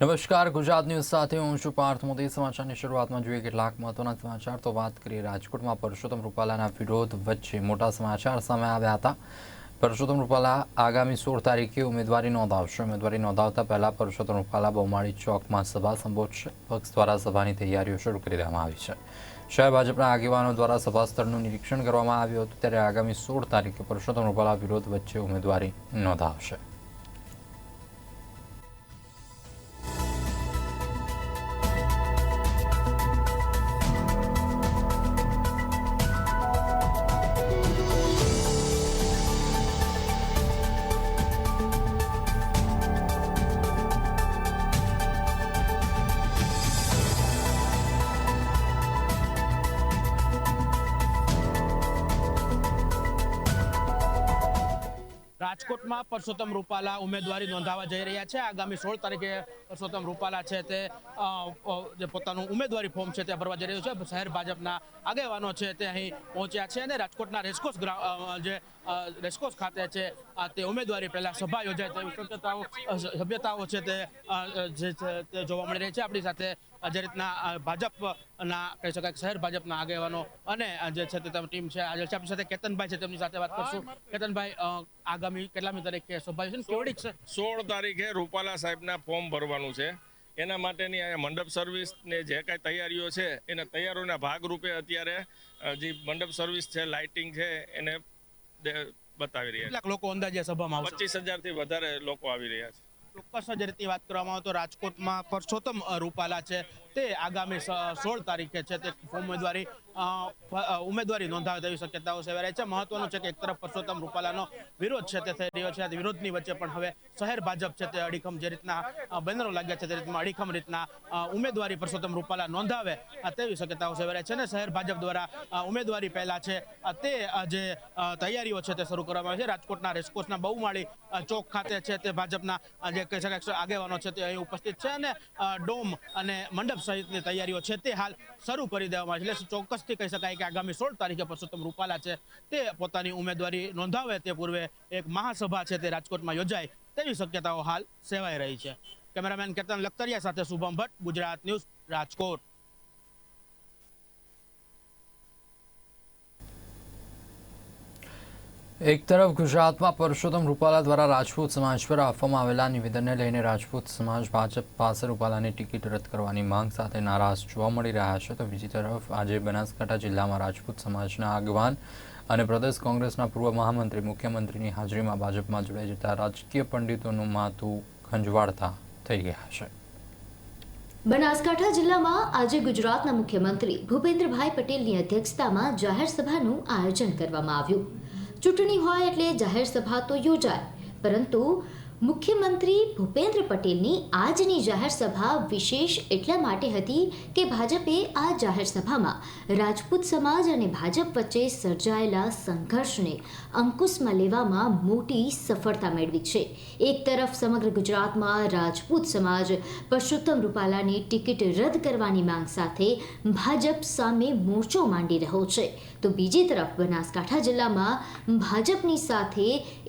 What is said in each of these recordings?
નમસ્કાર, ગુજરાત ન્યૂઝ સાથે હું છું પાર્થ મોદી. સમાચારની શરૂઆતમાં જોઈએ કેટલાક મહત્વના સમાચાર. તો વાત કરીએ રાજકોટમાં પરસોત્તમ રૂપાલાના વિરોધ વચ્ચે મોટા સમાચાર સામે આવ્યા હતા. પરસોત્તમ રૂપાલા આગામી સોળ તારીખે ઉમેદવારી નોંધાવશે. ઉમેદવારી નોંધાવતા પહેલા પરસોત્તમ રૂપાલા બહુમાળી ચોકમાં સભા સંબોધશે. પક્ષ દ્વારા સભાની તૈયારીઓ શરૂ કરી દેવામાં આવી છે. શહેર ભાજપના આગેવાનો દ્વારા સભા સ્થળનું નિરીક્ષણ કરવામાં આવ્યું હતું. ત્યારે આગામી સોળ તારીખે પરસોત્તમ રૂપાલા વિરોધ વચ્ચે ઉમેદવારી નોંધાવશે. રાજકોટમાં પરસોત્તમ રૂપાલા ઉમેદવારી નોંધાવા જઈ રહ્યા છે. આગામી સોળ તારીખે પરસોત્તમ રૂપાલા છે તે જે પોતાનું ઉમેદવારી ફોર્મ છે તે ભરવા જઈ રહ્યું છે. શહેર ભાજપના આગેવાનો છે તે અહીં પહોંચ્યા છે અને રાજકોટના રેસકોર્સ જે રેસકોર્સ ખાતે છે તે ઉમેદવારી પહેલાં સભા યોજાય તેવી શક્યતાઓ સભ્યતાઓ છે તે જોવા મળી રહી છે. આપણી સાથે જે રીતના ભાજપના કહી શકાય શહેર ભાજપના આગેવાનો અને જે છે તે ટીમ છે આજે છે આપણી સાથે કેતનભાઈ છે તેમની સાથે વાત કરશું. કેતનભાઈ આગામી કેટલામી તારીખે સભા છે કેવડી છે? સોળ તારીખે રૂપાલા સાહેબના ફોર્મ ભરવાનું છે. એના માટેની આ મંડપ સર્વિસ ને જે કાંઈ તૈયારીઓ છે એના તૈયારીઓના ભાગરૂપે અત્યારે જે મંડપ સર્વિસ છે લાઇટિંગ છે એને બતાવી રહ્યા છે. લોકો અંદાજે સભામાં પચીસ હજારથી વધારે લોકો આવી રહ્યા છે. ચોક્કસ જ રીતની વાત કરવામાં આવે તો રાજકોટમાં પરસોત્તમ રૂપાલા છે. તે આગામી સોળ તારીખે છે તે ઉમેદવારી ઉમેદવારી નોંધાવે તેવી શક્યતાઓ સેવાય છે. મહત્વનું છે કે એક તરફ પરસોત્તમ રૂપાલાનો વિરોધ છે તે થઈ રહ્યો છે. વિરોધની વચ્ચે પણ હવે શહેર ભાજપ છે તે અડીખમ જે રીતના બેનરો લાગ્યા છે તે રીતમાં અડીખમ રીતના ઉમેદવારી પરસોત્તમ રૂપાલા નોંધાવે તેવી શક્યતાઓ સેવાય છે. અને શહેર ભાજપ દ્વારા ઉમેદવારી પહેલા છે તે જે તૈયારીઓ છે તે શરૂ કરવામાં આવી છે. રાજકોટના રેસકોર્સના બહુમાળી ચોક ખાતે છે તે ભાજપના જે કહી શકાય આગેવાનો છે તે અહીં ઉપસ્થિત છે. અને ડોમ અને મંડપ સહિતની તૈયારીઓ છે તે હાલ શરૂ કરી દેવામાં આવી એટલે ચોક્કસથી કહી શકાય કે આગામી સોળ તારીખે પરસોત્તમ રૂપાલા છે તે પોતાની ઉમેદવારી નોંધાવે તે પૂર્વે એક મહાસભા છે તે રાજકોટમાં યોજાય તેવી શક્યતાઓ હાલ સેવાઈ રહી છે. કેમેરામેન કેતન લખતરિયા સાથે શુભમ ભટ્ટ, ગુજરાત ન્યૂઝ રાજકોટ. એક તરફ ગુજરાતમાં પરસોત્તમ રૂપાલા દ્વારા રાજપૂત સમાજ પર આપવામાં આવેલા નિવેદનને લઈને રાજપૂત સમાજ ભાજપ પાસે રૂપાલાની ટિકિટ રદ કરવાની માંગ સાથે નારાજ જોવા મળી રહ્યા છે, તો બીજી તરફ આજે બનાસકાંઠા જિલ્લામાં રાજપૂત સમાજના આગવાન અને પ્રદેશ કોંગ્રેસના પૂર્વ મહામંત્રી, મુખ્યમંત્રીની હાજરીમાં ભાજપમાં જોડાઈ જતા રાજકીય પંડિતોનું માથું ખંજવાળતા થઈ ગયા છે. બનાસકાંઠા જિલ્લામાં આજે ગુજરાતના મુખ્યમંત્રી ભૂપેન્દ્રભાઈ પટેલની અધ્યક્ષતામાં જાહેર સભાનું આયોજન કરવામાં આવ્યું. ચૂંટણી હોય એટલે જાહેર સભા તો યોજાય. પરંતુ મુખ્યમંત્રી ભૂપેન્દ્ર પટેલની આજની જાહેર સભા વિશેષ એટલા માટે હતી કે ભાજપે આ જાહેર સભામાં રાજપૂત સમાજ અને ભાજપ વચ્ચે સર્જાયેલા સંઘર્ષને અંકુશમાં લેવામાં મોટી સફળતા મેળવી છે. એક તરફ સમગ્ર ગુજરાતમાં રાજપૂત સમાજ પરસોત્તમ રૂપાલાની ટિકિટ રદ કરવાની માંગ સાથે ભાજપ સામે મોરચો માંડી રહ્યો છે. તો બીજી તરફ બનાસકાંઠા જિલ્લામાં ભાજપની સાથે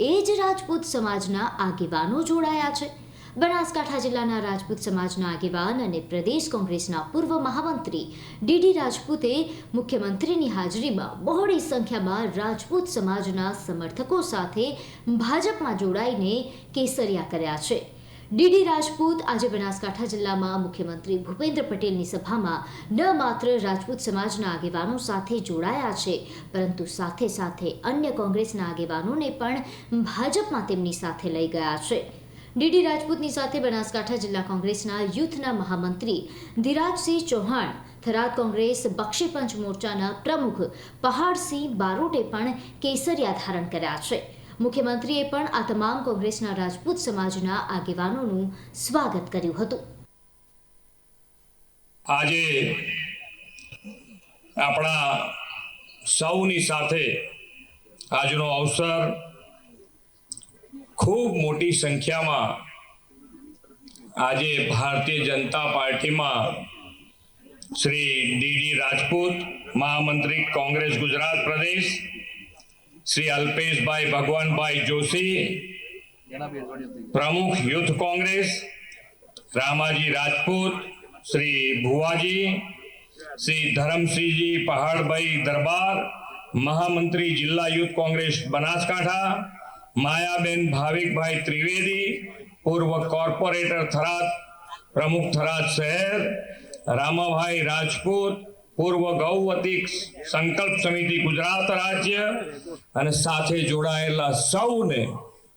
એ જ રાજપૂત સમાજના આગેવાનો જોડાયા છે. બનાસકાંઠા જિલ્લાના રાજપૂત સમાજના આગેવાન અને પ્રદેશ કોંગ્રેસના પૂર્વ મહામંત્રી ડીડી રાજપૂતે મુખ્યમંત્રીની હાજરીમાં બહોળી સંખ્યામાં રાજપૂત સમાજના સમર્થકો સાથે ભાજપમાં જોડાઈને કેસરિયા કર્યા છે. ડીડી રાજપૂત આજે બનાસકાંઠા જિલ્લામાં મુખ્યમંત્રી ભૂપેન્દ્ર પટેલની સભામાં ન માત્ર રાજપૂત સમાજના આગેવાનો સાથે જોડાયા છે, પરંતુ સાથે સાથે અન્ય કોંગ્રેસના આગેવાનોને પણ ભાજપમાં તેમની સાથે લઈ ગયા છે. ડીડી રાજપૂતની સાથે બનાસકાંઠા જિલ્લા કોંગ્રેસના યુથના મહામંત્રી ધીરાજસિંહ ચૌહાણ, થરાદ કોંગ્રેસ બક્ષીપંચ મોરચાના પ્રમુખ પહાડસિંહ બારોટે પણ કેસરિયા ધારણ કર્યા છે. મુખ્યમંત્રીએ પણ આ તમામ કોંગ્રેસના રાજપૂત સમાજના આગેવાનોનું સ્વાગત કર્યું હતું. આજે આપણા સૌની સાથે આજનો અવસર ખૂબ મોટી સંખ્યામાં આજે ભારતીય જનતા પાર્ટીમાં શ્રી ડીડી રાજપૂત, મહામંત્રી કોંગ્રેસ ગુજરાત પ્રદેશ શ્રી અલ્પેશભાઈ ભગવાનભાઈ જોશી પ્રમુખ યુથ કોંગ્રેસ રામાજી રાજપૂત શ્રી ભુવાજી શ્રી ધરમસિંહજી પહાડભાઈ દરબાર મહામંત્રી જિલ્લા યુથ કોંગ્રેસ બનાસકાંઠા માયાબેન ભાવિકભાઈ ત્રિવેદી પૂર્વ કોર્પોરેટર થરાદ પ્રમુખ થરાદ શહેર રામાભાઈ રાજપૂત પૂર્વ ગૌવતી સંકલ્પ સમિતિ ગુજરાત રાજ્ય અને સાથે જોડાયેલા સૌને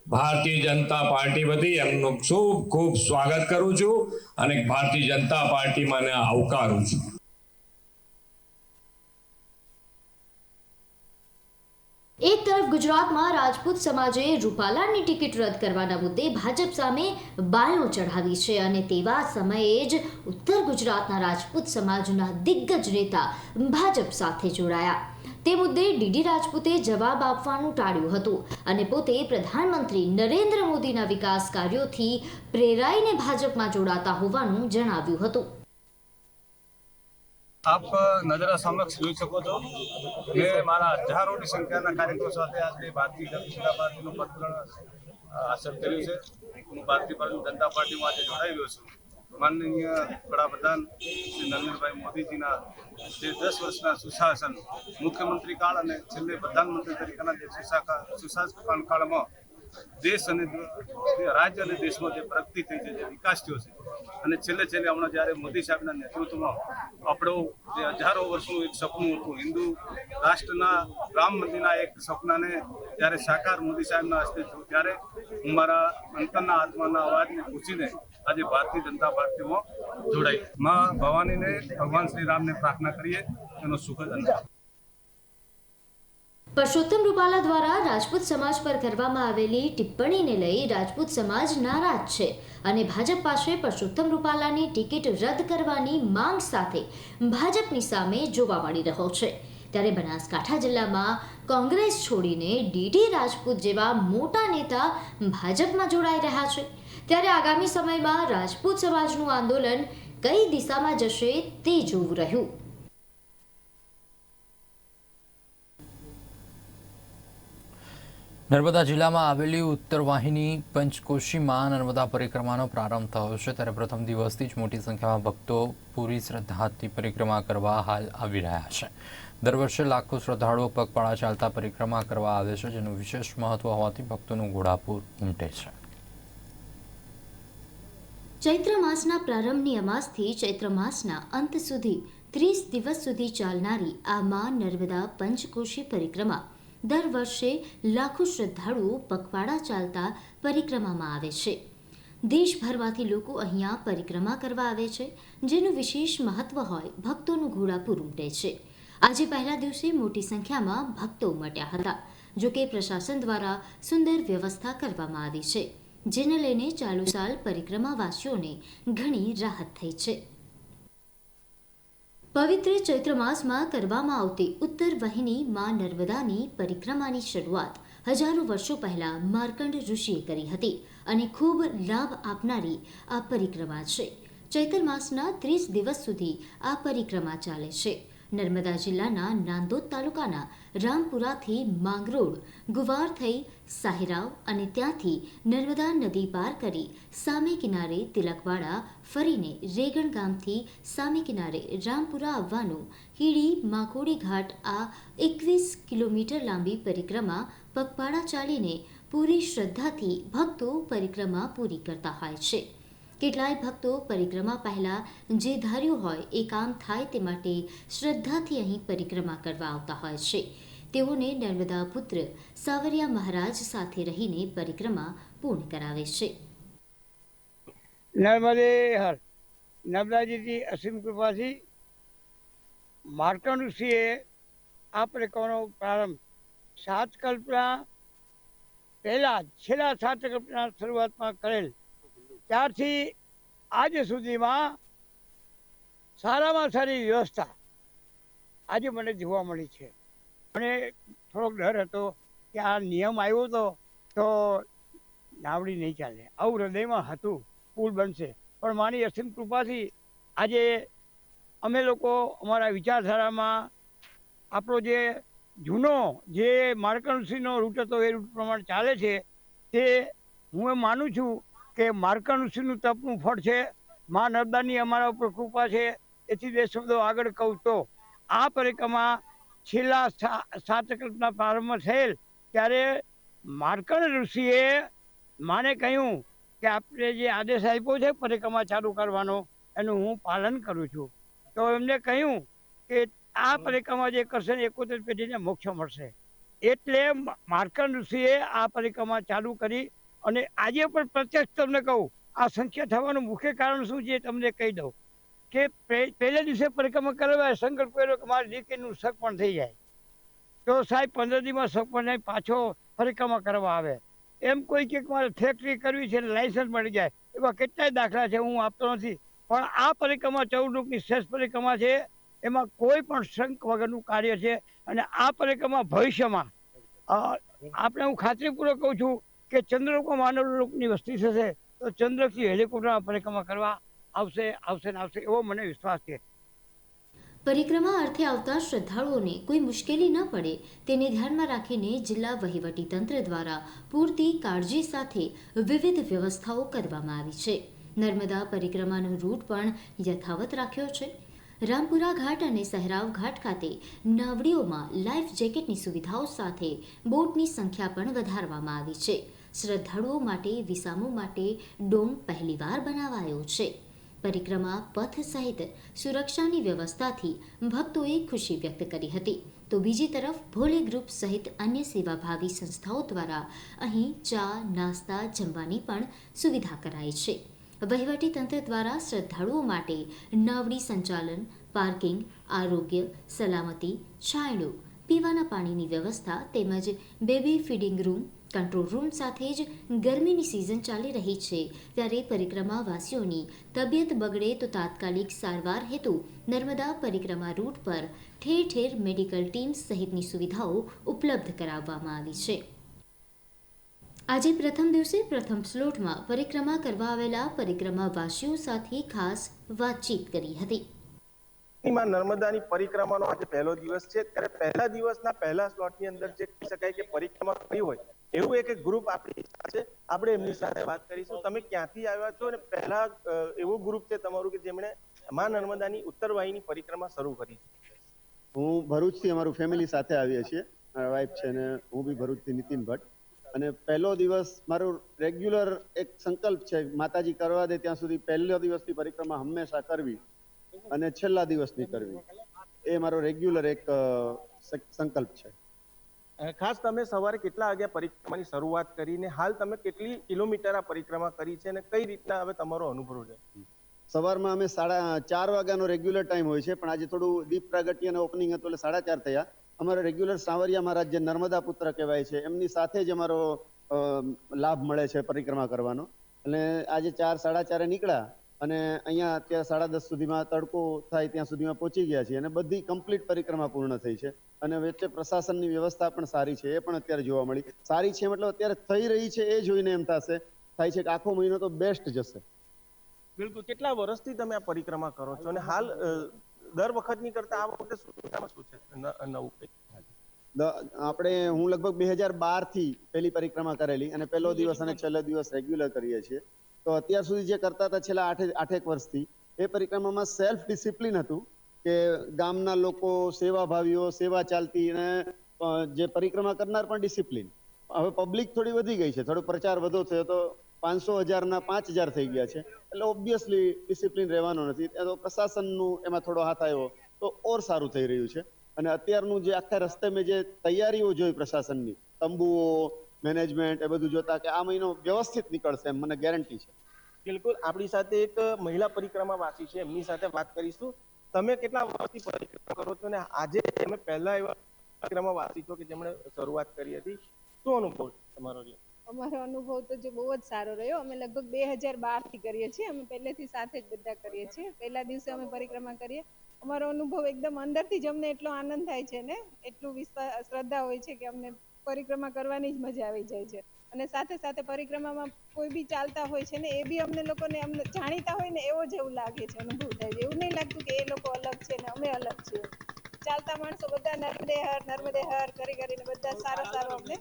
ભારતીય જનતા પાર્ટી વતી એમનું ખૂબ ખૂબ સ્વાગત કરું છું અને ભારતીય જનતા પાર્ટીમાં આવકારું છું. એક તરફ ગુજરાતમાં રાજપૂત સમાજે રૂપાલાની ટિકિટ રદ કરવાના મુદ્દે ભાજપ સામે બાયો ચઢાવી છે અને તેવા સમયે જ ઉત્તર ગુજરાતના રાજપૂત સમાજના દિગ્ગજ નેતા ભાજપ સાથે જોડાયા. તે મુદ્દે ડીડી રાજપૂતે જવાબ આપવાનું ટાળ્યું હતું અને પોતે પ્રધાનમંત્રી નરેન્દ્ર મોદીના વિકાસ કાર્યોથી પ્રેરાઈને ભાજપમાં જોડાતા હોવાનું જણાવ્યું હતું. આપ નજરા સમક્ષ જોઈ શકો છો. કે મારા હજારોની સંખ્યાના કાર્યકરો સાથે આજે ભારતીય જનતા પાર્ટીનું પત્ર હાંસલ કર્યું છે. હું ભારતીય જનતા પાર્ટીમાં આજે જોડાયેલો છું. માનનીય વડાપ્રધાન શ્રી નરેન્દ્રભાઈ મોદીજીના જે દસ વર્ષના સુશાસન મુખ્યમંત્રી કાળ અને છેલ્લે પ્રધાનમંત્રી તરીકેના જે સુશાસન કાળમાં દેશ અને રાજ્ય અને દેશમાં જે પ્રગતિ થઈ છે, જે વિકાસ થયો છે, અને છેલ્લે છેલ્લે હમણાં જ્યારે મોદી સાહેબના નેતૃત્વમાં આપણો જે હજારો વર્ષનું એક સપનું હતું, હિન્દુ રાષ્ટ્રના રામ મંદિરના એક સપનાને જ્યારે સાકાર મોદી સાહેબના હસ્તે થયું, ત્યારે હું મારા અંતરના આત્માના અવાજને પૂછીને આજે ભારતીય જનતા પાર્ટીમાં જોડાઈ. માં ભવાનીને ભગવાન શ્રી રામને પ્રાર્થના કરીએ, એનો સુખદ અંત પરસોત્તમ રૂપાલા દ્વારા રાજપૂત સમાજ પર કરવામાં આવેલી ટિપ્પણીને લઈ રાજપૂત સમાજ નારાજ છે અને ભાજપ પાસે પરસોત્તમ રૂપાલાની ટિકિટ રદ કરવાની માંગ સાથે ભાજપની સામે જોવા મળી રહ્યો છે. ત્યારે બનાસકાંઠા જિલ્લામાં કોંગ્રેસ છોડીને ડીડી રાજપૂત જેવા મોટા નેતા ભાજપમાં જોડાઈ રહ્યા છે. ત્યારે આગામી સમયમાં રાજપૂત સમાજનું આંદોલન કઈ દિશામાં જશે તે જોવું રહ્યું. નર્મદા જિલ્લામાં આવેલી ઉત્તર વાહિની પંચકોશીમાં નર્મદા પરિક્રમાનો પ્રારંભ થયો છે. ત્યારે પ્રથમ દિવસથી જ મોટી સંખ્યામાં ભક્તો પૂરી શ્રદ્ધાથી પરિક્રમા કરવા હાલ આવી રહ્યા છે. દર વર્ષે લાખો શ્રદ્ધાળુઓ પગપાળા ચાલતા પરિક્રમા કરવા આવે છે, જેનું વિશેષ મહત્વ હોવાથી ભક્તોનું ઘોડાપૂર ઉમટે છે. ચૈત્ર માસના પ્રારંભની અમાસથી ચૈત્ર માસના અંત સુધી ત્રીસ દિવસ સુધી ચાલનારી આ મા નર્મદા પંચકોશી પરિક્રમા દર વર્ષે લાખો શ્રદ્ધાળુઓ પગપાળા ચાલતા પરિક્રમામાં આવે છે. દેશભરમાંથી લોકો અહીંયા પરિક્રમા કરવા આવે છે, જેનું વિશેષ મહત્વ હોય ભક્તોનું ઘોડાપૂર ઉમટે છે. આજે પહેલા દિવસે મોટી સંખ્યામાં ભક્તો ઉમટ્યા હતા જોકે પ્રશાસન દ્વારા સુંદર વ્યવસ્થા કરવામાં આવી છે, જેને લઈને ચાલુ સાલ પરિક્રમાવાસીઓને ઘણી રાહત થઈ છે. પવિત્ર ચૈત્ર માસમાં કરવામાં આવતી ઉત્તર વહિની મા નર્મદાની પરિક્રમાની શરૂઆત હજારો વર્ષો પહેલા માર્કંડ ઋષિએ કરી હતી અને ખૂબ લાભ આપનારી આ પરિક્રમા છે. ચૈત્ર માસના ત્રીસ દિવસ સુધી આ પરિક્રમા ચાલે છે. નર્મદા જિલ્લાના નાંદોદ તાલુકાના રામપુરાથી માંગરોળ, ગુવાર થઈ સાહિરાવ અને ત્યાંથી નર્મદા નદી પાર કરી સામે કિનારે તિલકવાડા ફરીને રેગણ ગામથી સામે કિનારે રામપુરા આવવાનું હીડી માકોડી ઘાટ આ એકવીસ કિલોમીટર લાંબી પરિક્રમા પગપાળા ચાલીને પૂરી શ્રદ્ધાથી ભક્તો પરિક્રમા પૂરી કરતા હોય છે. કેટલાય ભક્તો પરિક્રમા પહેલા જે ધાર્યું હોય એ કામ થાય તે માટે શ્રદ્ધાથી અહીં પરિક્રમા કરવા આવતા હોય છે. તેઓને નર્મદા પુત્ર સાવરિયા મહારાજ સાથે રહીને પરિક્રમા પૂર્ણ કરાવે છે. નર્મદે હર. નર્મદાજીથી અસીમ કૃપાથી માર્કણ ઋષિએ આ પ્રકારનો પ્રારંભ સાત કલ્પના પહેલા છેલ્લા સાત કલ્પના શરૂઆતમાં કરેલ ત્યારથી આજ સુધીમાં સારામાં સારી વ્યવસ્થા આજે મને જોવા મળી છે. મને થોડોક ડર હતો કે આ નિયમ આવ્યો હતો તો નાવડી નહીં ચાલે. આવું હૃદયમાં હતું પુલ બનશે. પણ માની અસીમ કૃપાથી આજે અમે લોકો અમારા વિચારધારામાં આપણો જે જૂનો જે માર્કણસિંહનો રૂટ હતો એ રૂટ પ્રમાણે ચાલે છે, તે હું એ માનું છું કે માર્કંડસિંહનું તપનું ફળ છે. મા નર્મદાની અમારા ઉપર કૃપા છે. એથી બે શબ્દો આગળ કહું તો, આ પરિક્રમા છેલ્લા સાત કલ્પના પ્રારંભ થયેલ, ત્યારે માર્કણ ઋષિએ માને કહ્યું કે આપણે જે આદેશ આપ્યો છે પરિક્રમા ચાલુ કરવાનો, એનું હું પાલન કરું છું. તો એમને કહ્યું કે આ પરિક્રમા જે કરશે ને એકોતેર પેઢીને મોક્ષ મળશે. એટલે માર્કણ ઋષિએ આ પરિક્રમા ચાલુ કરી અને આજે પણ પ્રત્યક્ષ તમને કહું, આ સંખ્યા થવાનું મુખ્ય કારણ શું છે તમને કહી દઉં કે પહેલા દિવસે પરિક્રમા કરવા સંકલ્પ કર્યો કે મારી દીકરીનું સગપણ થઈ જાય. તો સાહેબ, પંદર દિવસમાં સગપણ નહીં પાછો પરિક્રમા કરવા આવે. એમ કોઈ કે મારે ફેક્ટરી કરવી છે લાયસન્સ મળી જાય, એવા કેટલાય દાખલા છે, હું આપતો નથી. પણ આ પરિક્રમા ચૌદ રૂપની શ્રેષ્ઠ પરિક્રમા છે, એમાં કોઈ પણ શંક વગરનું કાર્ય છે અને આ પરિક્રમા ભવિષ્યમાં આપણે હું ખાતરીપૂર્વક કહું છું કે ચંદ્રલોકમાં માનવ લોકની વસ્તી થશે, તો ચંદ્રકથી હેલિકોપ્ટરમાં પરિક્રમા કરવા આવશે આવશે ને આવશે, એવો મને વિશ્વાસ છે. પરિક્રમા અર્થે આવતા શ્રદ્ધાળુઓને કોઈ મુશ્કેલી ન પડે, તેને ધ્યાનમાં રાખીને જિલ્લા વહીવટીતંત્ર દ્વારા પૂરતી કાળજી સાથે વિવિધ વ્યવસ્થાઓ કરવામાં આવી છે. નર્મદા પરિક્રમાનો રૂટ પણ યથાવત રાખ્યો છે. રામપુરા ઘાટ અને સહેરાવ ઘાટ ખાતે નાવડીઓમાં લાઈફ જેકેટની સુવિધાઓ સાથે બોટની સંખ્યા પણ વધારવામાં આવી છે. શ્રદ્ધાળુઓ માટે, વિસામો માટે ડોમ પહેલીવાર બનાવાયો છે. પરિક્રમા પથ સહિત સુરક્ષાની વ્યવસ્થાથી ભક્તોએ ખુશી વ્યક્ત કરી હતી. તો બીજી તરફ ભોલે ગ્રુપ સહિત અન્ય સેવાભાવી સંસ્થાઓ દ્વારા અહીં ચા, નાસ્તા, જમવાની પણ સુવિધા કરાઈ છે. વહીવટી તંત્ર દ્વારા શ્રદ્ધાળુઓ માટે નાવડી સંચાલન, પાર્કિંગ, આરોગ્ય, સલામતી, છાંયડો, પીવાના પાણીની વ્યવસ્થા તેમજ baby feeding room control room સાથે જ ગરમીની સિઝન ચાલી રહી છે. ત્યારે પરિક્રમાવાસીઓની તબિયત બગડે તો તાત્કાલિક સારવાર હેતુ નર્મદા પરિક્રમા રૂટ પર ઠેર ઠેર મેડિકલ ટીમ સહિતની સુવિધાઓ ઉપલબ્ધ કરાવવામાં આવી છે. આજે પ્રથમ દિવસે પ્રથમ સ્લોટમાં પરિક્રમા કરવા આવેલા પરિક્રમાવાસીઓ સાથે ખાસ વાતચીત કરી હતી. માં નર્મદાની પરિક્રમાનો આજે પહેલો દિવસ છે. ત્યારે પહેલા દિવસના પહેલા સ્લોટની અંદર જે કહી શકાય કે પરિક્રમા કરી હોય એવું એક ગ્રુપ આપણી સાથે, આપણે એમની સાથે વાત કરીશું. તમે ક્યાંથી આવ્યા છો? અને પહેલા એવું ગ્રુપ છે તમારું કે જેમણે માં નર્મદાની ઉત્તર વાહિની પરિક્રમા શરૂ કરી હું ભરૂચથી અમારું ફેમિલી સાથે આવીએ છીએ. મારા વાઈફ છે ને હું બી ભરૂચથી નીતિન ભટ્ટ. અને પહેલો દિવસ મારો રેગ્યુલર એક સંકલ્પ છે, માતાજી કરવા દે ત્યાં સુધી પહેલો દિવસની પરિક્રમા હંમેશા કરવી અને છેલ્લા દિવસની કરવી. એ મારો રેગ્યુલર એક સંકલ્પ છે. ખાસ તમે સવારે કેટલા વાગ્યા પરિક્રમાની શરૂઆત કરીને હાલ તમે કેટલી કિલોમીટર આ પરિક્રમા કરી છે અને કઈ રીતના હવે તમારો અનુભવ છે? સવારમાં અમે સાડા, ચાર વાગ્યાનો રેગ્યુલર ટાઈમ હોય છે, પણ આજે થોડું દીપ પ્રાગટ્ય અને ઓપનિંગ હતું એટલે સાડા ચાર થયા. અમારા રેગ્યુલર સાવરિયા મહારાજ જે નર્મદા પુત્ર કહેવાય છે, એમની સાથે જ અમારો લાભ મળે છે પરિક્રમા કરવાનો. અને આજે ચાર, સાડા ચારે નીકળ્યા. અને અહીંયા અત્યારે સાડા દસ સુધીમાં તડકો થાય ત્યાં સુધીમાં પહોંચી ગયા છીએ અને બધી કમ્પ્લીટ પરિક્રમા પૂર્ણ થઈ છે. અને વચ્ચે પ્રશાસનની વ્યવસ્થા પણ સારી છે એ પણ અત્યારે જોવા મળી. સારી છે મતલબ અત્યારે થઈ રહી છે એ જોઈને એમ થશે થાય છે કે આખો મહિનો તો બેસ્ટ જશે. બિલકુલ. કેટલા વર્ષથી તમે આ પરિક્રમા કરો છો? અને હાલ દર વખતની કરતા આ વખતે શું છે? નવું આપણે હું લગભગ બે હજાર બારથી પહેલી પરિક્રમા કરેલી અને પહેલો દિવસ અને છેલ્લો દિવસ રેગ્યુલર કરીએ છીએ. તો અત્યાર સુધી જે કરતા હતા છેલ્લા આઠે આઠેક વર્ષથી, એ પરિક્રમામાં સેલ્ફ ડિસિપ્લિન હતું કે ગામના લોકો, સેવાભાવીઓ, સેવા ચાલતી અને જે પરિક્રમા કરનાર પણ ડિસિપ્લિન હવે પબ્લિક થોડી વધી ગઈ છે. થોડો પ્રચાર વધુ થયો તો પાંચસો હજારના પાંચ હજાર થઈ ગયા છે. એટલે ઓબ્વિયસલી ડિસિપ્લિન રહેવાનો નથી. તો પ્રશાસનનું એમાં થોડો હાથ આવ્યો તો ઓર સારું થઈ રહ્યું છે. અને અત્યારનું જે આખા રસ્તે મેં જે તૈયારીઓ જોઈ પ્રશાસનની, તંબુઓ મેનેજમેન્ટ એ બધું જોતા કે આ મહિનો વ્યવસ્થિત નીકળશે એમ મને ગેરંટી છે. બિલકુલ. આપણી સાથે એક મહિલા પરિક્રમા વાસી છે એમની સાથે વાત કરીશું. તમે કેટલા વર્ષથી પરિક્રમા કરો છો ને આજે તમે પહેલા એવા પરિક્રમા વાસી છો કે જેમણે શરૂઆત કરી હતી? શું અનુભવ તમારો રહ્યો? અમારો અનુભવ તો જે બહુ જ સારો રહ્યો. અમે લગભગ બે હજાર બારથી કરીએ છીએ. અમે પહેલેથી સાથે જ બધા કરીએ છીએ. પહેલા દિવસે અમે પરિક્રમા કરીએ. અમારો અનુભવ એકદમ અંદરથી જ અમને એટલો આનંદ થાય છે ને એટલું વિશ્વાસ શ્રદ્ધા હોય છે કે અમને પરિક્રમા કરવાની જ મજા આવી જાય છે. અને સાથે સાથે પરિક્રમામાં કોઈ બી ચાલતા હોય છે ને, એ બી અમને લોકોને અમને જાણીતા હોય ને, એવો જ એવું લાગે છે, અનુભવ થાય છે. એવું નહીં લાગતું કે એ લોકો અલગ છે ને, અમે અલગ છીએ. ચાલતા માણસો બધા નર્મદે હર નર્મદે હર કરી કરીને બધા સારા સારો અમને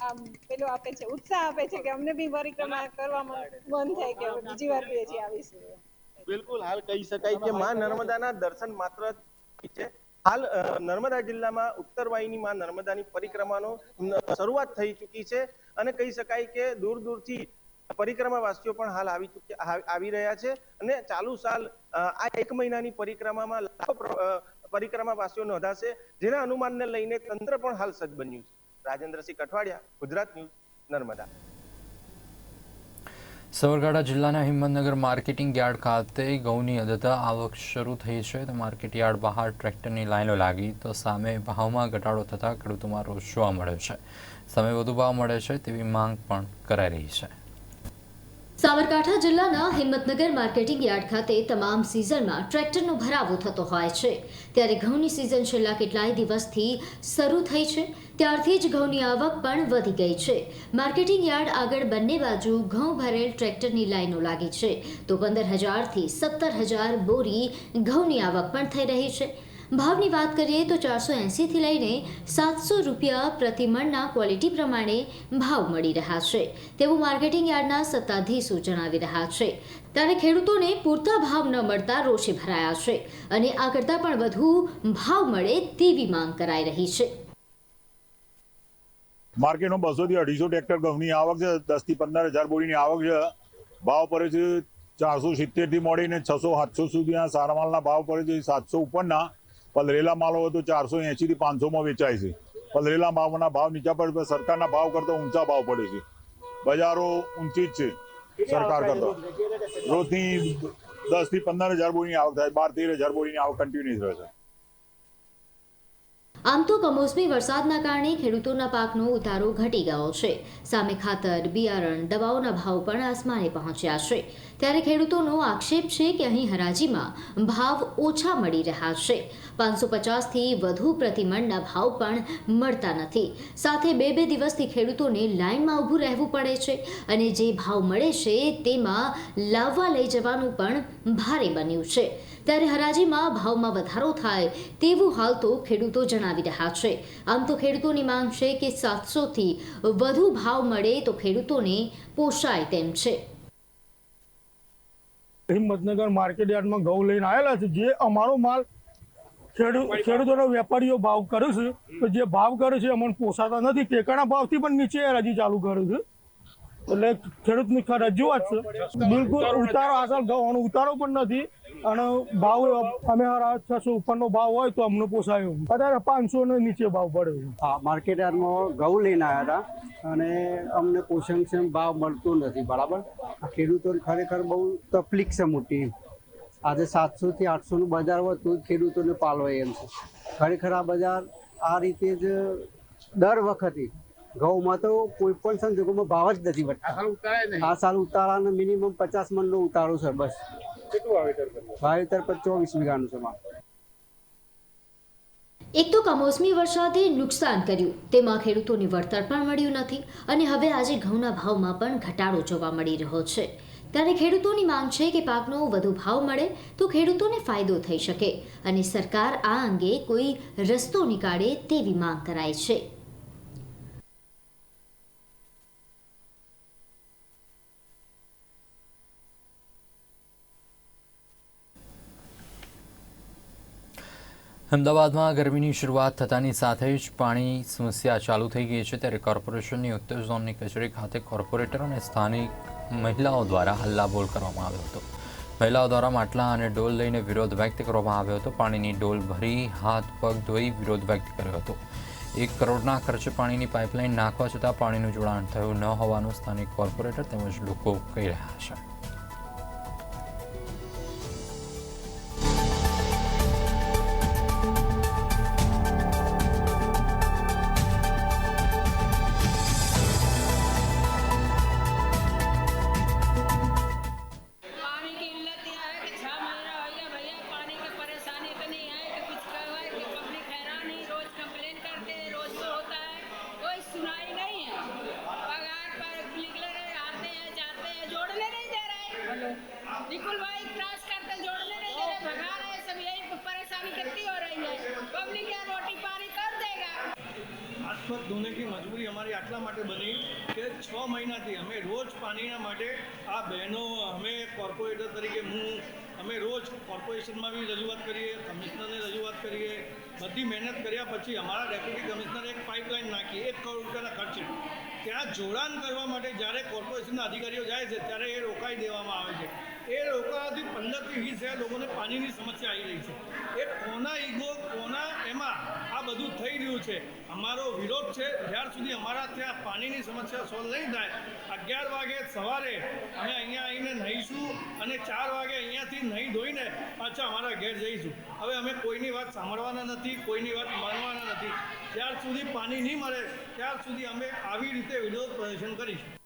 આમ પેલો આપે છે, ઉત્સાહ આપે છે કે અમને બી પરિક્રમા કરવામાં મન થાય કે બીજી વાર બી હજી આવીશું. બિલકુલ, હાલ કહી શકાય કે માં નર્મદાના દર્શન માત્ર છે હાલ નર્મદા જિલ્લામાં ઉત્તર વાહિની માં નર્મદાની પરિક્રમાનો શરૂઆત થઈ ચૂકી છે અને કહી શકાય કે દૂર દૂરથી પરિક્રમાવાસીઓ પણ હાલ આવી ચૂક્યા આવી રહ્યા છે અને ચાલુ સાલ આ એક મહિનાની પરિક્રમામાં લાખો પ્ર- અ, પરિક્રમાવાસીઓ નોંધાશે જેના અનુમાનને લઈને તંત્ર પણ હાલ સજ્જ બન્યું છે. રાજેન્દ્રસિંહ કઠવાડિયા ગુજરાત ન્યૂઝ નર્મદા. સાબરકાંઠા જિલ્લાના હિંમતનગર માર્કેટિંગ યાર્ડ ખાતે ઘઉંની અદતા આવક શરૂ થઈ છે. તો માર્કેટ યાર્ડ બહાર ટ્રેક્ટરની લાઈનો લાગી તો સામે ભાવમાં ઘટાડો થતાં ખેડૂતોમાં રોષ જોવા મળ્યો છે. સામે વધુ ભાવ મળે છે તેવી માંગ પણ કરાઈ રહી છે. સાબરકાંઠા જિલ્લાના હિંમતનગર માર્કેટિંગ યાર્ડ ખાતે તમામ સિઝનમાં ટ્રેક્ટરનો ભરાવો થતો હોય છે. ત્યારે ઘઉંની સિઝન છેલ્લા કેટલાય દિવસથી શરૂ થઈ છે. ત્યારથી જ ઘઉંની આવક પણ વધી ગઈ છે. માર્કેટિંગ યાર્ડ આગળ બંને બાજુ ઘઉં ભરેલ ટ્રેક્ટરની લાઈનો લાગી છે. તો પંદર હજારથી સત્તર હજાર બોરી ઘઉંની આવક પણ થઈ રહી છે. ભાવની વાત કરીએ તો ચારસો એંસીથી લઈને સાતસો રૂપિયા પ્રતિમણના ક્વોલિટી પ્રમાણે ભાવ મળી રહ્યા છે. તેવું માર્કેટિંગ યાર્ડના સત્તાધીશો જણાવી રહ્યા છે. ત્યારે ખેડૂતોને પૂરતા ભાવ ન મળતા રોષે ભરાયા છે અને આ કરતાં પણ વધુ ભાવ મળે તેવી માંગ કરાઈ રહી છે. માર્કેટમાં બસો થી અઢીસો ટ્રેક્ટર ઘઉંની આવક છે દસથી પંદર હજાર બોરીની આવક છે. ભાવ પડે છે ચારસો સિત્તેરથી મળીને છસો સાતસો સુધીના સારા માલના ભાવ પડે છે, સાતસો ઉપરના પલરેલા માલો હોય તો ચારસો એંશી થી પાંચસોમાં વેચાય છે. પલરેલા ભાવના ભાવ નીચા પડે સરકારના ભાવ કરતા ઊંચા ભાવ પડે છે. બજારો ઊંચી જ છે સરકાર કરતા. રોજની દસથી પંદર હજાર બોરીની આવક થાય, બાર તેર હજાર બોરીની આવક કન્ટિન્યુઅસ રહે છે. આમ તો કમોસમી વરસાદના કારણે ખેડૂતોના પાકનો ઉતારો ઘટી ગયો છે. સામે ખાતર, બિયારણ, દવાઓના ભાવ પણ આસમાને પહોંચ્યા છે. ત્યારે ખેડૂતોનો આક્ષેપ છે કે અહીં હરાજીમાં ભાવ ઓછા મળી રહ્યા છે. પાંચસો પચાસથી વધુ પ્રતિમણના ભાવ પણ મળતા નથી. સાથે બે બે દિવસથી ખેડૂતોને લાઇનમાં ઊભું રહેવું પડે છે અને જે ભાવ મળે છે તેમાં લાવવા લઈ જવાનું પણ ભારે બન્યું છે. ત્યારે હરાજીમાં ભાવમાં વધારો થાય તેવું હાલ તો ખેડૂતો જણાવી રહ્યા છે. આમ તો ખેડૂતોની માંગ છે કે સાતસોથી વધુ ભાવ મળે તો ખેડૂતોને પોષાય તેમ છે. હિંમતનગર માર્કેટ યાર્ડમાં ઘઉં લઈને આવેલા છે. જે અમારો માલ ખેડૂત ખેડૂતોના વેપારીઓ ભાવ કરે છે. જે ભાવ કરે છે, અમને પોસાતા નથી. ટેકાના ભાવથી પણ નીચે હરાજી ચાલુ કરે છે. એટલે ખેડૂતની રજૂઆત છે. બિલકુલ ઉતારો આસલ ઘઉંનો ઉતારો પણ નથી. અને ભાવ અમે છસો ઉપરનો ભાવ હોય તો અમને પોસાય અત્યારે પાંચસો ને નીચે ભાવ પડે હા માર્કેટ યાર્ડમાં ઘઉં લઈને આવ્યા હતા અને અમને પોષણક્ષમ ભાવ મળતો નથી, બરાબર? ખેડૂતોને ખરેખર બહુ તકલીફ છે મોટી. આજે સાતસો થી આઠસો નું બજાર હોય તો ખેડૂતોને પાલવાય એમ છે. ખરેખર આ બજાર આ રીતે જ દર વખતે ઘઉંમાં તો કોઈ પણ સંજોગોમાં ભાવ જ નથી વધતા આ સાલ ઉતારાનો મિનિમમ પચાસ મણનો ઉતારો છે બસ. વાવેતર પર ચોવીસ વીઘાનું છે એક તો કમોસમી વરસાદે નુકસાન કર્યું. તેમાં ખેડૂતોને વળતર પણ મળ્યું નથી અને હવે આજે ઘઉંના ભાવમાં પણ ઘટાડો જોવા મળી રહ્યો છે. ત્યારે ખેડૂતોની માંગ છે કે પાકનો વધુ ભાવ મળે તો ખેડૂતોને ફાયદો થઈ શકે અને સરકાર આ અંગે કોઈ રસ્તો નીકાળે તેવી માંગ કરાય છે. અમદાવાદમાં ગરમીની શરૂઆત થતાની સાથે જ પાણી સમસ્યા ચાલુ થઈ ગઈ છે. ત્યારે કોર્પોરેશનની ઉત્તર ઝોનની કચેરી ખાતે કોર્પોરેટર અને સ્થાનિક મહિલાઓ દ્વારા હલ્લાબોલ કરવામાં આવ્યો હતો. મહિલાઓ દ્વારા માટલા અને ડોલ લઈને વિરોધ વ્યક્ત કરવામાં આવ્યો હતો. પાણીની ડોલ ભરી હાથ પગ ધોઈ વિરોધ વ્યક્ત કર્યો હતો. એક કરોડના ખર્ચે પાણીની પાઇપલાઇન નાખવા છતાં પાણીનું જોડાણ થયું ન હોવાનું સ્થાનિક કોર્પોરેટર તેમજ લોકો કહી રહ્યા છે. ધોને કી મજબૂરી અમારી આટલા માટે બની કે છ મહિનાથી અમે રોજ પાણીના માટે આ બહેનો, અમે કોર્પોરેટર તરીકે હું, અમે રોજ કોર્પોરેશનમાં બી રજૂઆત કરીએ કમિશનરને રજૂઆત કરીએ. બધી મહેનત કર્યા પછી અમારા ડેપ્યુટી કમિશનરે એક પાઇપલાઇન નાખી, એક કરોડ રૂપિયાના ખર્ચે. ત્યાં જોડાણ કરવા માટે જ્યારે કોર્પોરેશનના અધિકારીઓ જાય છે, ત્યારે એ રોકાઈ દેવામાં આવે છે. એ રોકાવાથી પંદરથી વીસ હજાર લોકોને પાણીની સમસ્યા આવી રહી છે. એ કોના ઈગો, કોના એમાં આ બધું થઈ રહ્યું છે? અમારો વિરોધ છે. જ્યાર સુધી અમારા ત્યાં પાણીની સમસ્યા સોલ્વ નહીં થાય, અગિયાર વાગે સવારે અમે અહીંયા આવીને નહીશું અને ચાર વાગે અહીંયાથી નહીં ધોઈને પાછા અમારા ઘેર જઈશું. હવે અમે કોઈની વાત સાંભળવાના નથી, કોઈની વાત માનવાના નથી. જ્યાર સુધી પાણી નહીં મળે, ત્યાર સુધી અમે આવી રીતે વિરોધ પ્રદર્શન કરીશું.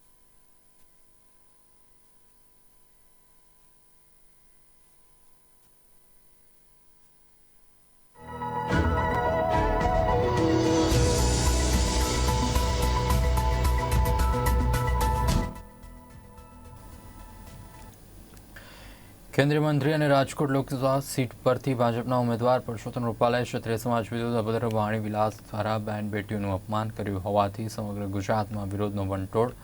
કેન્દ્રીય મંત્રી અને રાજકોટ લોકસભા સીટ પરથી ભાજપના ઉમેદવાર પરસોત્તમ રૂપાલાએ ક્ષત્રિય સમાજ વિરુદ્ધ અભદ્ર વાણી વિલાસ દ્વારા બેન બેટીઓનું અપમાન કર્યું હોવાથી સમગ્ર ગુજરાતમાં વિરોધનો વંટોળ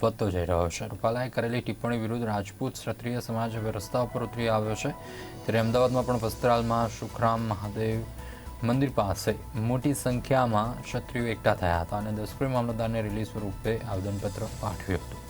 વધતો જઈ રહ્યો છે. રૂપાલાએ કરેલી ટિપ્પણી વિરુદ્ધ રાજપૂત ક્ષત્રિય સમાજ હવે રસ્તા ઉપર ઉતરી આવ્યો છે. ત્યારે અમદાવાદમાં પણ વસ્ત્રાલમાં સુખરામ મહાદેવ મંદિર પાસે મોટી સંખ્યામાં ક્ષત્રિયો એકઠા થયા હતા અને દસક્રી મામલતદારને રિલીઝ સ્વરૂપે આવેદનપત્ર પાઠવ્યું હતું.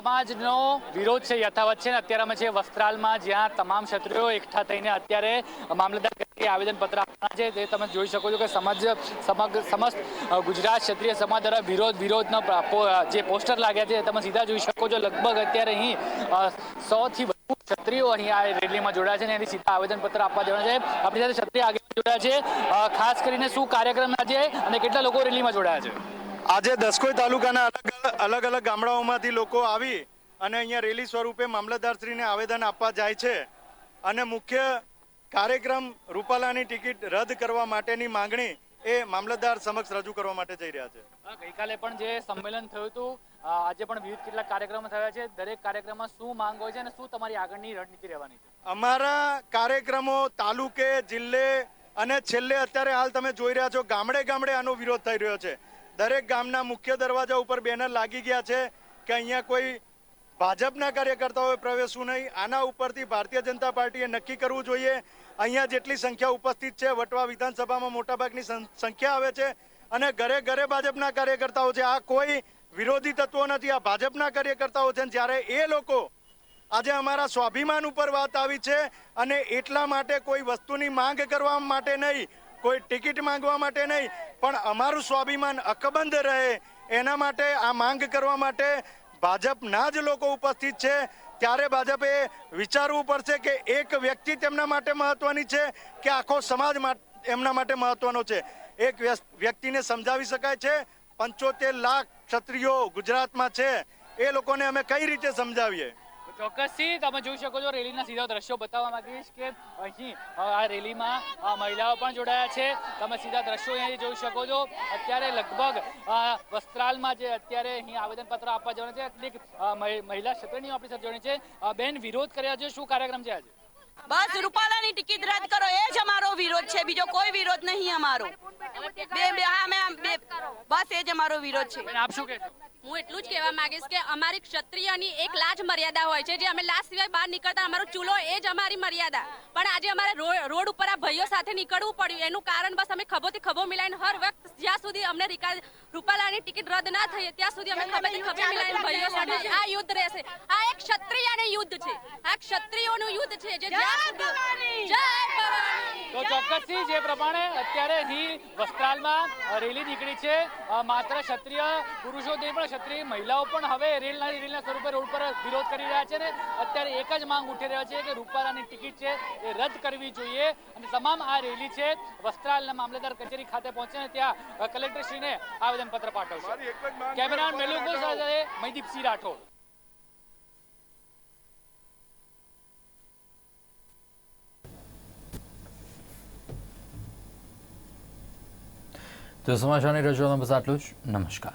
સમાજનો વિરોધ છે, યથાવત છે ને અત્યારે અમે છે વસ્ત્રાલમાં, જ્યાં તમામ ક્ષત્રિયો એકઠા થઈને અત્યારે મામલતદાર આવેદનપત્ર આપવાના છે. તે તમે જોઈ શકો છો કે સમજ સમગ્ર સમસ્ત ગુજરાત ક્ષત્રિય સમાજ દ્વારા વિરોધ, વિરોધનો જે પોસ્ટર લાગ્યા છે તમે સીધા જોઈ શકો છો. લગભગ અત્યારે અહીં સો થી વધુ ક્ષત્રિયો અહીં આ રેલીમાં જોડાયા છે અને એની સીધા આવેદનપત્ર આપવા જવાના છે. આપણી સાથે ક્ષત્રિય આગેવાન જોડાયા છે. ખાસ કરીને શું કાર્યક્રમ આજે અને કેટલા લોકો રેલીમાં જોડાયા છે? આજે દસકોઈ તાલુકાના અલગ અલગ અલગ ગામડાઓમાંથી લોકો આવી અને અહીંયા રેલી સ્વરૂપે મામલતદારશ્રીને આવેદન આપવા જાય છે અને મુખ્ય કાર્યક્રમ રૂપાલાની ટિકિટ રદ કરવા માટેની માંગણી એ મામલતદાર સમક્ષ રજૂ કરવા માટે જઈ રહ્યા છે. ગઈકાલે પણ જે સંમેલન થયું હતું આજે પણ વિવિધ કેટલાક કાર્યક્રમો થયા છે. દરેક કાર્યક્રમમાં શું માંગ હોય છે અને શું તમારી આગળની રણનીતિ રહેવાની છે? અમારા કાર્યક્રમો તાલુકે જિલ્લે અને છેલ્લે અત્યારે હાલ તમે જોઈ રહ્યા છો ગામડે ગામડે આનો વિરોધ થઈ રહ્યો છે. દરેક ગામના મુખ્ય દરવાજા ઉપર બેનર લાગી ગયા છે કે અહીંયા કોઈ ભાજપના કાર્યકર્તાઓએ પ્રવેશવું નહીં. આના ઉપરથી ભારતીય જનતા પાર્ટીએ નક્કી કરવું જોઈએ. અહીંયા જેટલી સંખ્યા ઉપસ્થિત છે, વટવા વિધાનસભામાં મોટાભાગની સંખ્યા આવે છે અને ઘરે ઘરે ભાજપના કાર્યકર્તાઓ છે. આ કોઈ વિરોધી તત્વો નથી. આ ભાજપના કાર્યકર્તાઓ છે જ્યારે એ લોકો આજે અમારા સ્વાભિમાન ઉપર વાત આવી છે અને એટલા માટે કોઈ વસ્તુની માંગ કરવા માટે નહીં કોઈ ટિકિટ માંગવા માટે નહીં, પણ અમારું સ્વાભિમાન અકબંધ રહે. એના માટે, આ માંગ કરવા માટે ભાજપના જ લોકો ઉપસ્થિત છે. ત્યારે ભાજપે વિચારવું પડશે કે એક વ્યક્તિ તેમના માટે મહત્વની છે કે આખો સમાજ એમના માટે મહત્વનો છે. એક વ્યક્તિને સમજાવી શકાય છે, પંચોતેર લાખ ક્ષત્રિયો ગુજરાતમાં છે. એ લોકોને અમે કઈ રીતે સમજાવીએ? ચોક્કસથી તમે જોઈ શકો છો રેલીના સીધા દ્રશ્યો બતાવવા માંગીશ કે અહીં આ રેલીમાં મહિલાઓ પણ જોડાયા છે. તમે સીધા દ્રશ્યો અહીંયાથી જોઈ શકો છો. અત્યારે લગભગ વસ્ત્રાલમાં જે અત્યારે અહીં આવેદનપત્ર આપવા જવાનું છે કેટલીક મહિલા ક્ષેત્રની આપણી સાથે છે. બેન, વિરોધ કર્યા છે. શું કાર્યક્રમ છે આજે? બસ રૂપાલાની ટિકિટ રદ કરો. એ જ અમારો વિરોધ છે. બીજો કોઈ વિરોધ નહીં અમારો. બે બે હા મે બે. બસ એ જ અમારો વિરોધ છે. આપ શું કહેશો? હું એટલું જ કહેવા માંગીશ કે અમારી ક્ષત્રિયની એક લાજ મર્યાદા હોય છે. જે અમે લાજ સિવાય બહાર નીકળતા અમારો ચૂલો એ જ અમારી મર્યાદા. પણ આજે અમારે રોડ ઉપર આ ભાઈઓ સાથે નીકળવું પડ્યું. એનું કારણ બસ અમે ખભોથી ખભો મિલાઈને હર વખત જ્યાં સુધી અમને રિકા રૂપાલાની ટિકિટ રદ ના થઈ ત્યાં સુધી અમે ખભે ખભે મિલાઈને ભાઈઓ સાથે. આ યુદ્ધ રહેશે. આ એક ક્ષત્રિયનું યુદ્ધ છે. આ ક્ષત્રિયોનું યુદ્ધ છે જે જય ભવાની! જય ભવાની! તો ચોક્કસથી જે પ્રમાણે અત્યારે અહીં વસ્ત્રાલમાં રેલી નીકળી છે માત્ર ક્ષત્રિય પુરુષો નહીં પણ ક્ષત્રિય મહિલાઓ પણ હવે રેલના રેલના સ્વરૂપે રોડ પર વિરોધ કરી રહ્યા છે ને અત્યારે એક જ માંગ ઉઠી રહ્યા છે કે રૂપાલાની ટિકિટ છે એ રદ કરવી જોઈએ. અને તમામ આ રેલી છે વસ્ત્રાલના મામલેદાર કચેરી ખાતે પહોંચે ને ત્યાં કલેક્ટરશ્રીને આવેદનપત્ર પાઠવશે. કેમેરામેન મેલુકુ સાથે મહીદીપસિંહ રાઠોડ. તો સમાચારની રજૂઆતમાં બસ આટલું જ નમસ્કાર